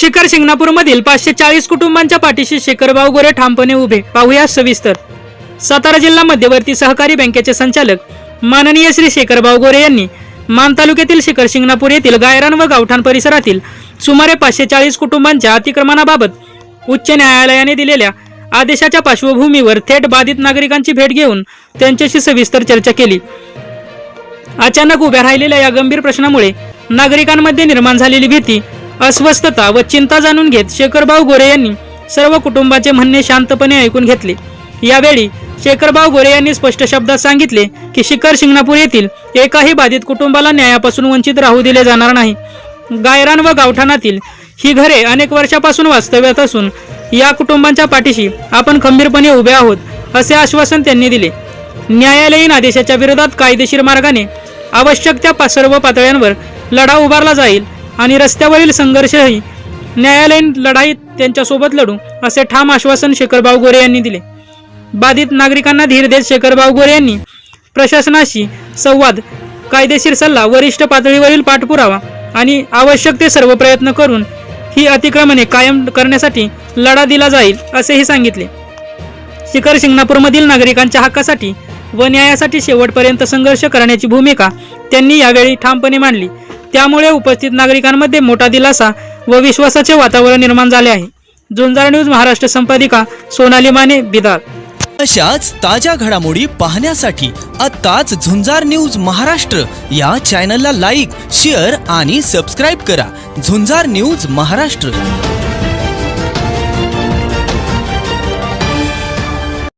शिखर शिंगणापूरमधील पाचशे चाळीस कुटुंबांच्या पाठीशी शेखरभाऊ गोरे ठामपणे उभे. पाहूया सविस्तर. सातारा जिल्हा मध्यवर्ती सहकारी बँकेचे संचालक माननीय श्री शेखरभाऊ गोरे यांनी मान तालुक्यातील शिखर शिंगणापूर येथील गायरान व गावठाण परिसरातील सुमारे पाचशे चाळीस कुटुंबांच्या अतिक्रमणाबाबत उच्च न्यायालयाने दिलेल्या आदेशाच्या पार्श्वभूमीवर थेट बाधित नागरिकांची भेट घेऊन त्यांच्याशी सविस्तर चर्चा केली. अचानक उभ्या राहिलेल्या या गंभीर प्रश्नामुळे नागरिकांमध्ये निर्माण झालेली भीती अस्वस्थता व चिंता जाणून घेत शेखरभाऊ गोरे यांनी सर्व कुटुंबाचे म्हणणे शांतपणे ऐकून घेतले. यावेळी शेखरभाऊ गोरे यांनी स्पष्ट शब्दात सांगितले की शिखर शिंगणापूर येथील एकाही बाधित कुटुंबाला न्यायापासून वंचित राहू दिले जाणार नाही. गायरान व गावठाणातील ही घरे अनेक वर्षापासून वास्तव्यात असून या कुटुंबांच्या पाठीशी आपण खंबीरपणे उभे आहोत असे आश्वासन त्यांनी दिले. न्यायालयीन आदेशाच्या विरोधात कायदेशीर मार्गाने आवश्यक त्या पा- सर्व पातळ्यांवर लढा उभारला जाईल आणि रस्त्यावरील संघर्षही न्यायालयीन लढाईत त्यांच्यासोबत लढू असे ठाम आश्वासन शेखरबाव गोरे यांनी दिले. बाधित नागरिकांना धीर देत शेखरबाव गोरे यांनी प्रशासनाशी संवाद कायदेशीर सल्ला वरिष्ठ पातळीवरील पाठपुरावा आणि आवश्यक ते सर्व प्रयत्न करून ही अतिक्रमणे कायम करण्यासाठी लढा दिला जाईल असेही सांगितले. शिखर शिंगणापूरमधील नागरिकांच्या हक्कासाठी व न्यायासाठी शेवटपर्यंत संघर्ष करण्याची भूमिका त्यांनी यावेळी ठामपणे मांडली. त्यामुळे उपस्थित नागरिकांमध्ये मोठा दिलासा व विश्वासाचे वातावरण निर्माण झाले आहे. झुंजार न्यूज महाराष्ट्र संपादिका सोनाली माने बिदार. अशाच ताज्या घडामोडी पाहण्यासाठी आत्ताच झुंजार न्यूज महाराष्ट्र या चॅनलला लाईक शेअर आणि सबस्क्राईब करा. झुंजार न्यूज महाराष्ट्र.